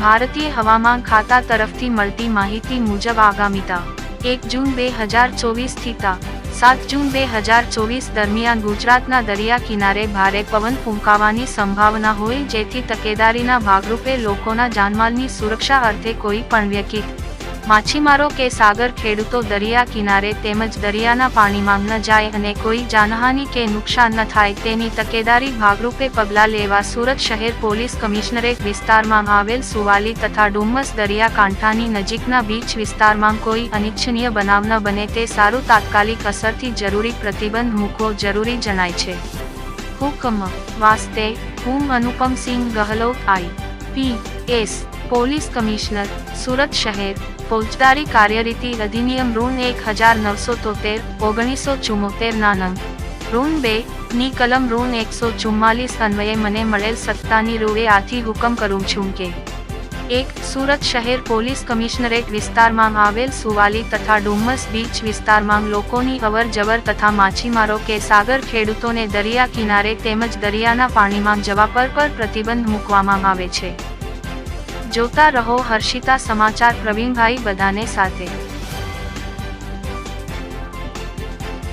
ભારતીય હવામાન ખાતા તરફથી મળતી માહિતી મુજબ આગામી તા એક જૂન બે હજાર ચોવીસથી તા સાત જૂન બે હજાર ચોવીસ દરમિયાન ગુજરાતના દરિયા કિનારે ભારે પવન ફૂંકાવાની સંભાવના હોય જેથી તકેદારીના ભાગરૂપે લોકોના જાનમાલની સુરક્ષા અર્થે કોઈ પણ વ્યક્તિ માછીમારો કે સાગર ખેડૂતો દરિયા કિનારે તેમજ દરિયાના પાણીમાં ન જાય અને કોઈ જાનહાનિ કે નુકસાન ન થાય તેની તકેદારી ભાગરૂપે પગલાં લેવા સુરત શહેર પોલીસ કમિશનરેટ વિસ્તારમાં આવેલ સુવાલી તથા ડુમ્મસ દરિયાકાંઠાની નજીકના બીચ વિસ્તારમાં કોઈ અનિચ્છનીય બનાવ ન બને તે સારું તાત્કાલિક અસરથી જરૂરી પ્રતિબંધ મૂકવો જરૂરી જણાય છે. હુકમ, વાસ્તે હું Anupamsinh Gahlot, I. P. S. Police commissioner, Surat શહેર, ફોજદારી કાર્યરીતિ અધિનિયમ ઋણ એક હજાર નવસો તોતેર ઓગણીસો ચુમ્મોતેર ના નંગ. ઋણ બે, ની કલમ ઋણ એકસો ચુમ્માલીસ અન્વયે મને મળેલ સત્તાની રૂએ આથી હુકમ કરું છું કે એક, સુરત શહેર પોલીસ કમિશનરેટ વિસ્તારમાં આવેલ સુવાલી તથા ડુમ્મસ બીચ વિસ્તારમાં લોકોની અવર જવર તથા માછીમારો કે સાગર ખેડૂતોને દરિયા કિનારે તેમજ દરિયાના પાણીમાં જવા પર પ્રતિબંધ મૂકવામાં આવે છે. જોતા રહો હર્ષિતા સમાચાર પ્રવીણભાઈ બધાને સાથે.